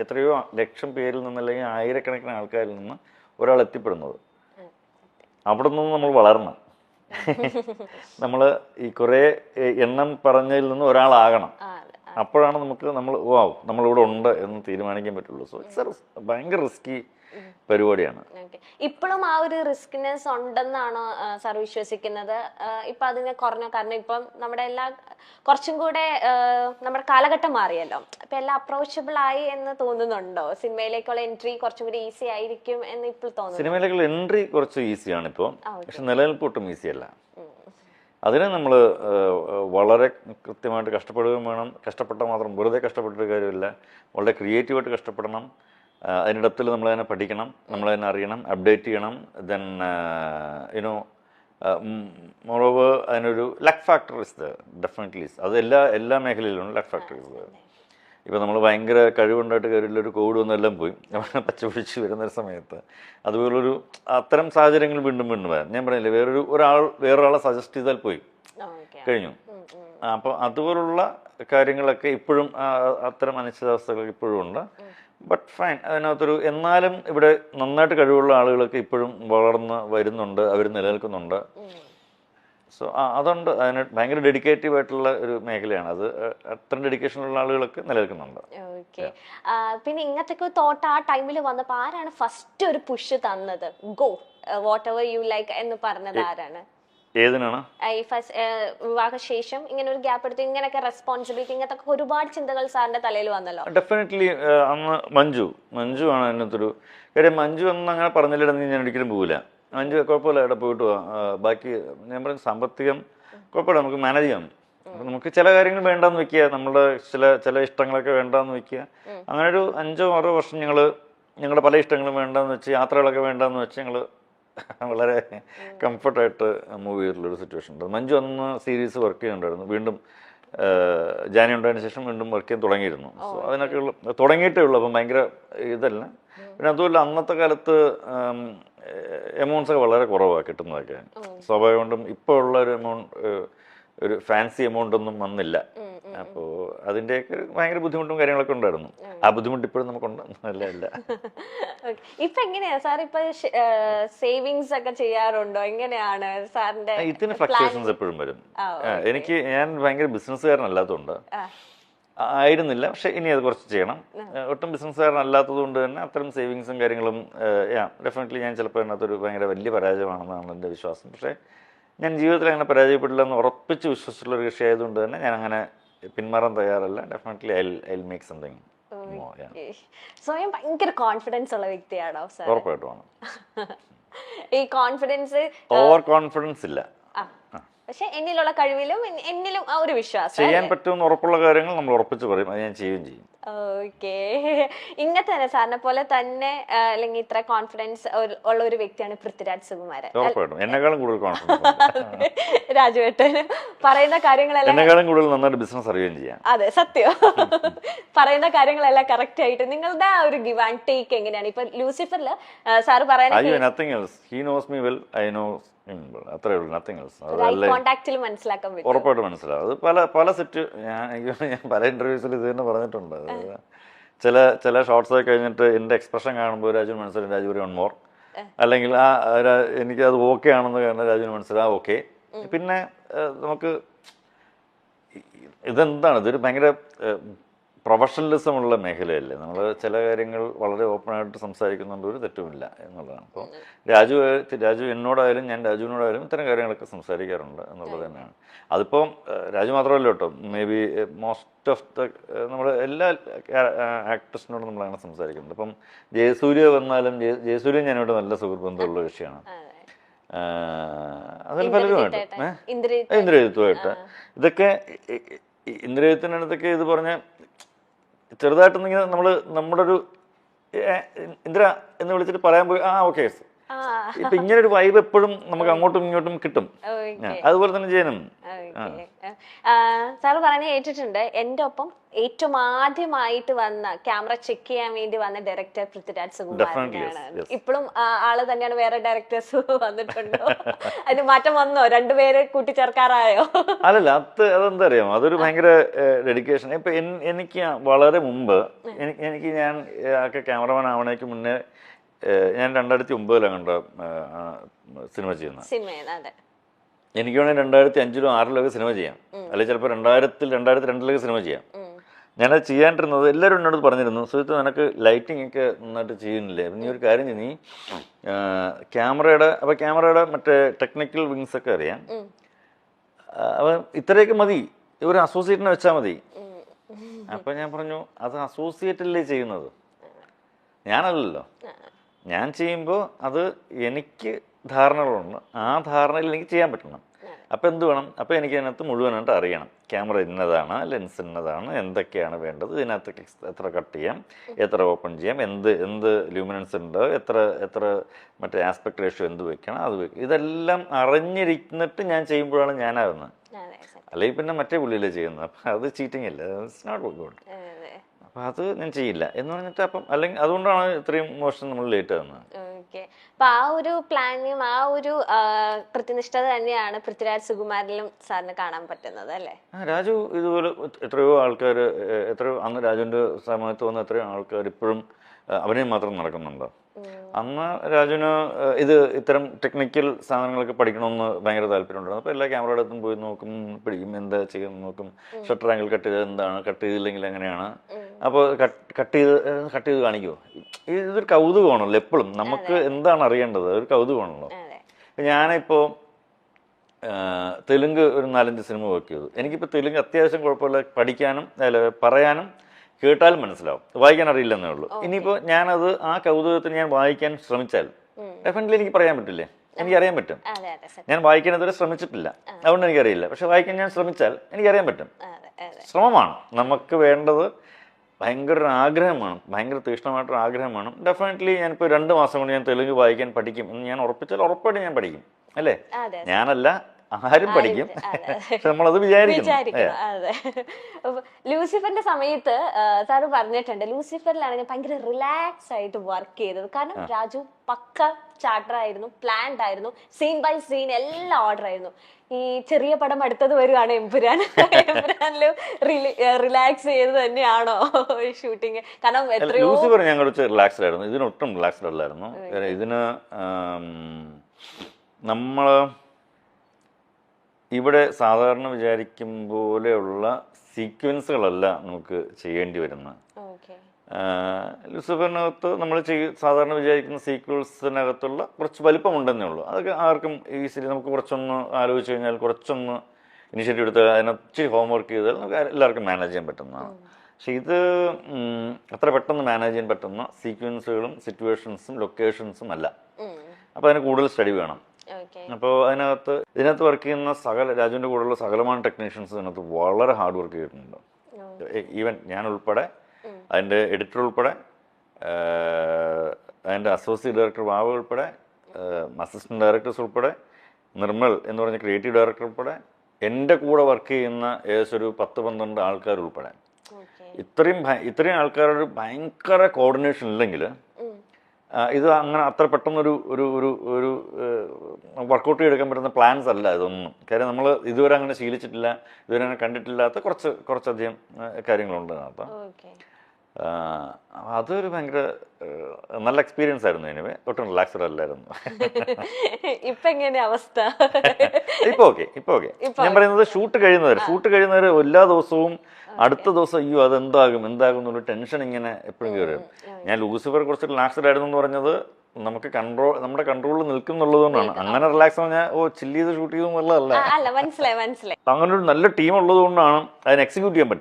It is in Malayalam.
എത്രയോ ലക്ഷം പേരിൽ നിന്ന് അല്ലെങ്കിൽ ആയിരക്കണക്കിന് ആൾക്കാരിൽ നിന്ന് ഒരാൾ എത്തിപ്പെടുന്നത്. അവിടെ നിന്ന് നമ്മൾ വളരണം. നമ്മൾ ഈ കുറേ എണ്ണം പറഞ്ഞതിൽ നിന്ന് ഒരാളാകണം. അപ്പോഴാണ് നമുക്ക് നമ്മൾ വാവ് നമ്മളിവിടെ ഉണ്ട് എന്ന് തീരുമാനിക്കാൻ പറ്റുള്ളൂ. സോ ഇറ്റ്സ് ഭയങ്കര റിസ്കി പരിപാടിയാണ്. ഇപ്പോഴും ആ ഒരു റിസ്ക്നെസ് ഉണ്ടെന്നാണോ സാർ വിശ്വസിക്കുന്നത്. ഇപ്പൊ അതിനെ കുറഞ്ഞ കാരണം ഇപ്പം നമ്മുടെ എല്ലാ കുറച്ചും കൂടെ നമ്മുടെ കാലഘട്ടം മാറിയല്ലോ. അപ്പൊ എല്ലാം അപ്രോച്ചബിൾ ആയി എന്ന് തോന്നുന്നുണ്ടോ? സിനിമയിലേക്കുള്ള എൻട്രി കുറച്ചും കൂടി ഈസി ആയിരിക്കും എന്ന് ഇപ്പോൾ തോന്നുന്നു. സിനിമയിലേക്കുള്ള എൻട്രി കുറച്ച് ഈസിയാണ് ഇപ്പോൾ പക്ഷെ നിലനിൽപ്പ് ഒട്ടും ഈസി അല്ല. അതിനെ നമ്മൾ വളരെ കൃത്യമായിട്ട് കഷ്ടപ്പെടുകയും വേണം. കഷ്ടപ്പെട്ടാൽ മാത്രം വെറുതെ കഷ്ടപ്പെട്ടിട്ട് കാര്യമില്ല. വളരെ ക്രിയേറ്റീവായിട്ട് കഷ്ടപ്പെടണം. അതിനിടത്തിൽ നമ്മൾ അതിനെ പഠിക്കണം. നമ്മൾ അതിനെ അറിയണം. അപ്ഡേറ്റ് ചെയ്യണം. ദെൻ യുനോ മോറോവ് അതിനൊരു ലക്ക് ഫാക്ടർ ഇസ് ഡെഫിനറ്റ്ലി അത് എല്ലാ എല്ലാ മേഖലയിലും ലക്ക് ഫാക്ടർ ഇസ് ഇപ്പോൾ നമ്മൾ ഭയങ്കര കഴിവുണ്ടായിട്ട് കാര്യമില്ല ഒരു കോവിഡ് ഒന്നെല്ലാം പോയി. പിടിച്ച് വരുന്ന ഒരു സമയത്ത്. അതുപോലൊരു അത്തരം സാഹചര്യങ്ങൾ വീണ്ടും വീണ്ടും വരാം. ഞാൻ പറഞ്ഞില്ലേ വേറൊരു ഒരാൾ വേറൊരാളെ സജസ്റ്റ് ചെയ്താൽ പോയി. കഴിഞ്ഞു. അപ്പോൾ അതുപോലുള്ള കാര്യങ്ങളൊക്കെ ഇപ്പോഴും അത്തരം അനിശ്ചിതാവസ്ഥകൾ ഇപ്പോഴും ഉണ്ട്. ബട്ട് ഫൈൻ അതിനകത്തൊരു എന്നാലും ഇവിടെ നന്നായിട്ട് കഴിവുള്ള ആളുകളൊക്കെ ഇപ്പോഴും വളർന്ന് വരുന്നുണ്ട് അവർ നിലനിൽക്കുന്നുണ്ട്. സോ അതുകൊണ്ട് അതിന് ഭയങ്കര ഡെഡിക്കേറ്റീവ് ആയിട്ടുള്ള ഒരു മേഖലയാണ് അത്. അത്രയും ഡെഡിക്കേഷനുള്ള ആളുകളൊക്കെ നിലനിൽക്കുന്നുണ്ട്. ഓക്കെ. പിന്നെ ഇങ്ങനത്തെ തോട്ട് ആ ടൈമിൽ വന്നപ്പോൾ ആരാണ് ഫസ്റ്റ് ഒരു പുഷ് തന്നത്? Go whatever you like എന്ന് പറഞ്ഞത് ആരാണ്? ഏതിനാണ്? ആ, വിവാഹശേഷം ഇങ്ങനെ ഒരു ഗ്യാപ്പ് എടുത്ത് ഇങ്ങനെയൊക്കെ റെസ്പോൺസിബിലിറ്റി ഇങ്ങനത്തെ ഒരുപാട് ചിന്തകൾ സാറിന്റെ തലയിൽ വന്നല്ലോ. ഡെഫിനറ്റ്ലി അന്ന് മഞ്ജു. മഞ്ജു ആണ് അതിനകത്തൊരു കാര്യം മഞ്ജു എന്ന് അങ്ങനെ പറഞ്ഞില്ലെന്ന് ഞാൻ ഒരിക്കലും പോകില്ല മഞ്ജു കുഴപ്പമില്ല ഇവിടെ പോയിട്ട്. ബാക്കി ഞാൻ പറഞ്ഞ സാമ്പത്തികം കുഴപ്പമില്ല നമുക്ക് മാനേജ് ചെയ്യാം. അപ്പൊ നമുക്ക് ചില കാര്യങ്ങൾ വേണ്ടാന്ന് വെക്കുക നമ്മുടെ ചില ചില ഇഷ്ടങ്ങളൊക്കെ വേണ്ടാന്ന് വെക്കുക. അങ്ങനെ ഒരു അഞ്ചോ ആറോ വർഷം ഞങ്ങൾ ഞങ്ങളുടെ പല ഇഷ്ടങ്ങളും വേണ്ടാന്ന് വെച്ച് യാത്രകളൊക്കെ വേണ്ടാന്ന് വെച്ച് ഞങ്ങൾ വളരെ കംഫർട്ടായിട്ട് മൂവ് ചെയ്തിട്ടുള്ളൊരു സിറ്റുവേഷൻ ഉണ്ട്. മഞ്ജു അന്ന് സീരീസ് വർക്ക് ചെയ്യുന്നുണ്ടായിരുന്നു. വീണ്ടും ജാനി ഉണ്ടായതിനു ശേഷം വീണ്ടും വർക്ക് ചെയ്യാൻ തുടങ്ങിയിരുന്നു. സോ അതിനൊക്കെ ഉള്ള തുടങ്ങിയിട്ടേ ഉള്ളൂ. അപ്പം ഭയങ്കര ഇതല്ല. പിന്നെ അതുമല്ല അന്നത്തെ കാലത്ത് എമൗണ്ട്സ് ഒക്കെ വളരെ കുറവാണ് കിട്ടുന്നതൊക്കെ. സ്വാഭാവികം കൊണ്ടും ഇപ്പോൾ ഉള്ള ഒരു എമൗണ്ട് ഒരു ഫാൻസി എമൗണ്ട് ഒന്നും വന്നില്ല. അപ്പോൾ അതിന്റെയൊക്കെ ഭയങ്കര ബുദ്ധിമുട്ടും കാര്യങ്ങളൊക്കെ ഉണ്ടായിരുന്നു. ആ ബുദ്ധിമുട്ട് ഇപ്പോഴും നമുക്കുണ്ട്. അല്ല Okay. ഇപ്പൊ എങ്ങനെയാ? സാർ ഇപ്പൊ സേവിങ്സ് ഒക്കെ ചെയ്യാറുണ്ടോ? എങ്ങനെയാണ് സാറിന്റെ ഇതിന് ഫ്ലക്ച്വേഷൻസ് എപ്പോഴും വരും. എനിക്ക് ഞാൻ ഭയങ്കര ബിസിനസ്സുകാരനല്ലാത്തതുകൊണ്ട്. ആയിരുന്നില്ല. പക്ഷെ ഇനി അത് കുറച്ച് ചെയ്യണം. ഒട്ടും ബിസിനസ്സുകാരനല്ലാത്തത് കൊണ്ട് തന്നെ അത്തരം സേവിങ്സും കാര്യങ്ങളും യാ ഡെഫിനറ്റ്ലി ഞാൻ ചിലപ്പോൾ അതിനകത്തൊരു ഭയങ്കര വലിയ പരാജയമാണെന്നാണ് എന്റെ വിശ്വാസം. പക്ഷേ ഞാൻ ജീവിതത്തിൽ അങ്ങനെ പരാജയപ്പെട്ടില്ല എന്ന് ഉറപ്പിച്ച് വിശ്വസിച്ചുള്ള ഒരു കൃഷി ആയതുകൊണ്ട് തന്നെ ഞാൻ അങ്ങനെ പിന്മാറാൻ തയ്യാറല്ല. Definitely I I make something. സ്വയം ഭയങ്കര കോൺഫിഡൻസ് ഉള്ള വ്യക്തിയാണോ ഉറപ്പായിട്ടുമാണ് ഈ കോൺഫിഡൻസ് ഓവർ കോൺഫിഡൻസ് ഇല്ല പക്ഷെ എന്നിലുള്ള കഴിവിലും എൻ- എന്നിലും ആ ഒരു വിശ്വാസം ചെയ്യാൻ പറ്റുമെന്ന് ഉറപ്പുള്ള കാര്യങ്ങൾ നമ്മൾ ഉറപ്പിച്ച് പറയും. അത് ഞാൻ ചെയ്യുകയും ചെയ്യും. ഓക്കെ. ഇങ്ങനെ തന്നെ സാറിനെ പോലെ തന്നെ ആ, അല്ലെങ്കിൽ ഇത്ര കോൺഫിഡൻസ് ഉള്ള ഒരു വ്യക്തിയാണ് പൃഥ്വിരാജ് സുകുമാരൻ. ഉറപ്പായിട്ടും. എന്നെക്കാളും കൂടുതൽ കോൺഫിഡൻസ് രാജുവേട്ടൻ പറയുന്ന കാര്യങ്ങളെല്ലാം എന്നെക്കാളും കൂടുതൽ നന്നായിട്ട് ബിസിനസ് അറിയുകയും ചെയ്യാം. അതെ സത്യം. പറയുന്ന കാര്യങ്ങളെല്ലാം കറക്റ്റ് ആയിട്ട് നിങ്ങളുടെ ആ ഒരു ഗിവ് ആൻഡ് ടേക്ക് എങ്ങനെയാണ്? ഇപ്പൊ ലൂസിഫറിൽ സാർ പറയാൻ I nothing else he knows me well I know അത്രേ ഉള്ളൂ നത്തിങ് എൽസ് ഉറപ്പായിട്ട് മനസ്സിലാവും. അത് പല പല സെറ്റ് ഞാൻ എനിക്ക് പല ഇന്റർവ്യൂസിൽ ഇത് തന്നെ പറഞ്ഞിട്ടുണ്ട്. ചില ചില ഷോർട്സ് ഒക്കെ കഴിഞ്ഞിട്ട് എന്റെ എക്സ്പ്രഷൻ കാണുമ്പോൾ രാജുവിന് മനസ്സിലായി രാജു ഒരു വൺ മോർ അല്ലെങ്കിൽ ആ എനിക്ക് അത് ഓക്കെ ആണെന്ന് കാരണം രാജുവിന് മനസ്സിലാവും ഓക്കെ പിന്നെ നമുക്ക് ഇതെന്താണ്? ഇതൊരു ഭയങ്കര പ്രൊഫഷണലിസം ഉള്ള മേഖലയല്ലേ. നമ്മൾ ചില കാര്യങ്ങൾ വളരെ ഓപ്പണായിട്ട് സംസാരിക്കുന്നുണ്ട് ഒരു തെറ്റുമില്ല എന്നുള്ളതാണ്. അപ്പോൾ രാജു രാജു എന്നോടായാലും ഞാൻ രാജുവിനോടായാലും ഇത്തരം കാര്യങ്ങളൊക്കെ സംസാരിക്കാറുണ്ട് എന്നുള്ളത് തന്നെയാണ്. അതിപ്പം രാജു മാത്രമല്ല കേട്ടോ. Maybe most of the നമ്മൾ എല്ലാ ആക്ടേഴ്സിനോടും നമ്മൾ അങ്ങനെ സംസാരിക്കുന്നുണ്ട്. ഇപ്പം ജയസൂര്യ വന്നാലും ജയ- ജയസൂര്യ ഞാനോട് നല്ല സുഹൃത്ത് ബന്ധമുള്ള വിഷയമാണ് അതിൽ പലരുമായിട്ട്. ഇന്ദ്രജിത്തുമായിട്ട് ഇതൊക്കെ ഇന്ദ്രയുത്തിനടുത്തൊക്കെ ഇത് പറഞ്ഞ ചെറുതായിട്ടൊന്നിങ്ങനെ നമ്മൾ നമ്മുടെ ഒരു ഇന്ദിര എന്ന് വിളിച്ചിട്ട് പറയാൻ പോയി ആ ഓക്കെ ഇപ്പൊ ഇങ്ങനെ ഒരു വൈബ് എപ്പോഴും നമുക്ക് അങ്ങോട്ടും ഇങ്ങോട്ടും കിട്ടും. അതുപോലെ തന്നെ ജയനും. സാറ് പറഞ്ഞ കേട്ടിട്ടുണ്ട്. എന്റെ ഒപ്പം ഏറ്റവും ആദ്യമായിട്ട് വന്ന ക്യാമറ ചെക്ക് ചെയ്യാൻ വേണ്ടി വന്ന ഡയറക്ടർ പൃഥ്വിരാജ് സുകുമാരനാണ്. ഇപ്പോഴും ആൾ തന്നെയാണ് വേറെ ഡയറക്ടേഴ്സ് വന്നിട്ടുണ്ടോ? അതിന് മാറ്റം വന്നോ? രണ്ടുപേരെ കൂട്ടിച്ചേർക്കാറായോ? അല്ലല്ല അത് അതെന്താ അറിയാമോ അതൊരു ഭയങ്കര ഡെഡിക്കേഷൻ ഇപ്പൊ എനിക്ക് വളരെ മുമ്പ് എനിക്ക് ഞാൻ ക്യാമറമാൻ ആവണേക്ക് മുന്നേ ഞാൻ രണ്ടായിരത്തി ഒമ്പതിലാണ് കണ്ട സിനിമ ചെയ്യുന്നത്. എനിക്ക് വേണമെങ്കിൽ രണ്ടായിരത്തി അഞ്ചിലും ആറിലൊക്കെ സിനിമ ചെയ്യാം. അല്ലെങ്കിൽ ചിലപ്പോൾ രണ്ടായിരത്തിൽ രണ്ടായിരത്തി രണ്ടിലൊക്കെ സിനിമ ചെയ്യാം. ഞാനത് ചെയ്യാണ്ടിരുന്നത് എല്ലാവരും എന്നോട് പറഞ്ഞിരുന്നു സുഹൃത്ത് നിനക്ക് ലൈറ്റിംഗ് ഒക്കെ നന്നായിട്ട് ചെയ്യുന്നില്ലേ? നീ ഒരു കാര്യം ചെയ്യും നീ ക്യാമറയുടെ അപ്പോൾ ക്യാമറയുടെ മറ്റേ ടെക്നിക്കൽ വിങ്സ് ഒക്കെ അറിയാം. അപ്പം ഇത്രയൊക്കെ മതി. ഒരു അസോസിയേറ്റിനെ വെച്ചാൽ മതി. അപ്പം ഞാൻ പറഞ്ഞു അത് അസോസിയേറ്റ് അല്ലേ ചെയ്യുന്നത്? ഞാനല്ലല്ലോ. ഞാൻ ചെയ്യുമ്പോൾ അത് എനിക്ക് ധാരണകളുണ്ട്. ആ ധാരണയിൽ എനിക്ക് ചെയ്യാൻ പറ്റണം. അപ്പോൾ എന്ത് വേണം? അപ്പോൾ എനിക്ക് അതിനകത്ത് മുഴുവനായിട്ട് അറിയണം. ക്യാമറ ഇന്നതാണ് ലെൻസ് ഇന്നതാണ് എന്തൊക്കെയാണ് വേണ്ടത് ഇതിനകത്ത് എത്ര കട്ട് ചെയ്യാം എത്ര ഓപ്പൺ ചെയ്യാം എന്ത് എന്ത് ലൂമിനൻസ് ഉണ്ട് എത്ര എത്ര മറ്റേ ആസ്പെക്ട് റേഷ്യോ എന്ത് വെക്കണം അത് വെക്കണം ഇതെല്ലാം അറിഞ്ഞിരിക്കുന്നിട്ട് ഞാൻ ചെയ്യുമ്പോഴാണ് സത്യം. അല്ലെങ്കിൽ പിന്നെ മറ്റേ പുള്ളിയിലേ ചെയ്യുന്നത്. അപ്പം അത് ചീറ്റിംഗ് അല്ല. ഇറ്റ്സ് നോട്ട് ഗുഡ് അപ്പം അത് ഞാൻ ചെയ്യില്ല എന്ന് പറഞ്ഞിട്ട് അപ്പം അല്ലെങ്കിൽ അതുകൊണ്ടാണ് ഇത്രയും മോശം നമ്മൾ ലേറ്റ് ആകുന്നത് ഓക്കെ അപ്പൊ ആ ഒരു പ്ലാനും ആ ഒരു കൃത്യനിഷ്ഠത തന്നെയാണ് പൃഥ്വിരാജ് സുകുമാരനിലും സാറിന് കാണാൻ പറ്റുന്നത് അല്ലേ? രാജു ഇതുപോലെ എത്രയോ ആൾക്കാർ എത്രയോ അന്ന് രാജുവിന്റെ സമയത്ത് വന്ന എത്രയോ ആൾക്കാർ ഇപ്പോഴും അഭിനയം മാത്രം നടക്കുന്നുണ്ട്. അന്ന് രാജുവിന് ഇത് ഇത്തരം ടെക്നിക്കൽ സാധനങ്ങളൊക്കെ പഠിക്കണമെന്ന് ഭയങ്കര താല്പര്യമുണ്ടായിരുന്നു അപ്പോൾ എല്ലാ ക്യാമറയുടെ അടുത്തും പോയി നോക്കും പിടിക്കും എന്താ ചെയ്യുന്നത് നോക്കും. ഷട്ടർ ആംഗിൾ കട്ട് ചെയ്തത് എന്താണ്? കട്ട് ചെയ്തില്ലെങ്കിൽ എങ്ങനെയാണ്? അപ്പോൾ കട്ട് ചെയ്ത് കട്ട് ചെയ്ത് കാണിക്കുമോ ഇതൊരു കൗതുകമാണല്ലോ എപ്പോഴും നമുക്ക് എന്താണ് അറിയേണ്ടത്? ഒരു കൗതുകമാണല്ലോ. ഞാനിപ്പോൾ തെലുങ്ക് ഒരു നാലഞ്ച് സിനിമ വർക്ക് ചെയ്തു. എനിക്കിപ്പോൾ തെലുങ്ക് അത്യാവശ്യം കുഴപ്പമില്ല. പഠിക്കാനും അല്ല പറയാനും കേട്ടാൽ മനസ്സിലാവും. വായിക്കാൻ അറിയില്ലെന്നേ ഉള്ളൂ. ഇനിയിപ്പോൾ ഞാനത് ആ കൗതുകത്തിന് ഞാൻ വായിക്കാൻ ശ്രമിച്ചാൽ. ഡെഫിനറ്റ്ലി എനിക്ക് പറയാൻ പറ്റില്ലേ? എനിക്കറിയാൻ പറ്റും. ഞാൻ വായിക്കാൻ ഇതുവരെ ശ്രമിച്ചിട്ടില്ല. അതുകൊണ്ട് എനിക്കറിയില്ല. പക്ഷെ വായിക്കാൻ ഞാൻ ശ്രമിച്ചാൽ എനിക്കറിയാൻ പറ്റും. ശ്രമമാണ്. നമുക്ക് വേണ്ടത് ഭയങ്കര ഒരു ആഗ്രഹമാണ് ഭയങ്കര തീക്ഷ്ണമായിട്ടൊരു ആഗ്രഹമാണ് ഡെഫിനറ്റ്ലി ഞാനിപ്പോൾ രണ്ട് മാസം കൊണ്ട് ഞാൻ തെലുങ്ക് വായിക്കാൻ പഠിക്കും എന്ന് ഞാൻ ഉറപ്പിച്ചാൽ ഉറപ്പായിട്ട് ഞാൻ പഠിക്കും. അല്ലേ? ഞാനല്ല ആരും പഠിക്കും. നമ്മളത് വിചാരിക്കുന്നു. വിചാരിക്കണം ലൂസിഫറിന്റെ സമയത്ത് സാറ് പറഞ്ഞിട്ടുണ്ട് ലൂസിഫറിലാണ് ഞാൻ ഭയങ്കര റിലാക്സ് ആയിട്ട് വർക്ക് ചെയ്തത്. കാരണം രാജു പക്ക ചാർട്ടർ ആയിരുന്നു പ്ലാൻഡ് ആയിരുന്നു. സീൻ ബൈ സീൻ എല്ലാം ഓർഡർ ആയിരുന്നു. ഈ ചെറിയ പടം അടുത്തത് വരുവാണ് എംപുരാൻ എംപുരാനിൽ റിലാക്സ് ചെയ്ത് തന്നെയാണോ ഷൂട്ടിങ് കാരണം എത്രയോ ലൂസിഫർ ഞാൻ കുറച്ച് റിലാക്സ്ഡ് ആയിരുന്നു. ഇതിനൊട്ടും റിലാക്സ്ഡ് അല്ലായിരുന്നു. ഇതിന് നമ്മൾ ഇവിടെ സാധാരണ വിചാരിക്കും പോലെയുള്ള സീക്വൻസുകളല്ല നമുക്ക് ചെയ്യേണ്ടി വരുന്നത്. ലൂസിഫറിനകത്ത് നമ്മൾ ചെയ് സാധാരണ വിചാരിക്കുന്ന സീക്വൽസിനകത്തുള്ള കുറച്ച് വലിപ്പമുണ്ടെന്നേ ഉള്ളൂ. അതൊക്കെ ആർക്കും ഈസിലി നമുക്ക് കുറച്ചൊന്ന് ആലോചിച്ച് കഴിഞ്ഞാൽ കുറച്ചൊന്ന് ഇനിഷ്യേറ്റീവ് എടുത്ത് അതിനകത്ത് ഇച്ചിരി ഹോംവർക്ക് ചെയ്താൽ നമുക്ക് എല്ലാവർക്കും മാനേജ് ചെയ്യാൻ പറ്റുന്നതാണ്. പക്ഷെ ഇത് അത്ര പെട്ടെന്ന് മാനേജ് ചെയ്യാൻ പറ്റുന്ന സീക്വൻസുകളും സിറ്റുവേഷൻസും ലൊക്കേഷൻസും അല്ല. അപ്പോൾ അതിന് കൂടുതൽ സ്റ്റഡി വേണം. അപ്പോൾ അതിനകത്ത് ഇതിനകത്ത് വർക്ക് ചെയ്യുന്ന സകല രാജുവിന്റെ കൂടെയുള്ള സകലമാണ് ടെക്നീഷ്യൻസ് ഇതിനകത്ത് വളരെ ഹാർഡ് വർക്ക് ചെയ്തിട്ടുണ്ട്. ഈവൻ ഞാൻ ഉൾപ്പെടെ അതിന്റെ എഡിറ്റർ ഉൾപ്പെടെ അതിന്റെ അസോസിയേറ്റ് ഡയറക്ടർ ബാബു ഉൾപ്പെടെ അസിസ്റ്റന്റ് ഡയറക്ടേഴ്സ് ഉൾപ്പെടെ നിർമ്മൽ എന്ന് പറഞ്ഞ ക്രിയേറ്റീവ് ഡയറക്ടർ ഉൾപ്പെടെ എന്റെ കൂടെ വർക്ക് ചെയ്യുന്ന ഏകദേശം ഒരു പത്ത് പന്ത്രണ്ട് ആൾക്കാർ ഉൾപ്പെടെ ഇത്രയും ഇത്രയും ആൾക്കാരുടെ ഭയങ്കര കോർഡിനേഷൻ ഇല്ലെങ്കിൽ ഇത് അങ്ങനെ അത്ര പെട്ടെന്നൊരു ഒരു ഒരു ഒരു വർക്കൗട്ട് എടുക്കാൻ പറ്റുന്ന പ്ലാൻസ് അല്ല ഇതൊന്നും. കാര്യം നമ്മൾ ഇതുവരെ അങ്ങനെ ശീലിച്ചിട്ടില്ല ഇതുവരെ അങ്ങനെ കണ്ടിട്ടില്ലാത്ത കുറച്ച് കുറച്ചധികം കാര്യങ്ങളുണ്ട് അതിനകത്ത് അതൊരു ഭയങ്കര നല്ല എക്സ്പീരിയൻസ് ആയിരുന്നു എനിവേ ഒട്ടും റിലാക്സ്ഡ് അല്ലായിരുന്നു. ഇപ്പൊ എങ്ങനെയാ അവസ്ഥ? ഇപ്പൊ ഓക്കെ ഇപ്പൊ ഓക്കെ ഞാൻ പറയുന്നത് ഷൂട്ട് കഴിയുന്നവർ ഷൂട്ട് കഴിയുന്നവർ എല്ലാ ദിവസവും അടുത്ത ദിവസം അയ്യോ അത് എന്താകും എന്താകും എന്നുള്ള ടെൻഷൻ ഇങ്ങനെ എപ്പോഴും കയറും വരും. ഞാൻ ലൂസിഫർ കുറച്ച് റിലാക്സ്ഡ് ആയിരുന്നു എന്ന് പറഞ്ഞത് നമുക്ക് കൺട്രോൾ നമ്മുടെ കൺട്രോളിൽ നിൽക്കും കൊണ്ടാണ് അങ്ങനെ റിലാക്സ് പറഞ്ഞാൽ ഓ ചില്ല് ചെയ്ത് ഷൂട്ട് ചെയ്തു എന്നുള്ളതല്ല അങ്ങനെ ഒരു നല്ല ടീം ഉള്ളതുകൊണ്ടാണ് അതിനെ എക്സിക്യൂട്ട് ചെയ്യാൻ പറ്റുന്നത്.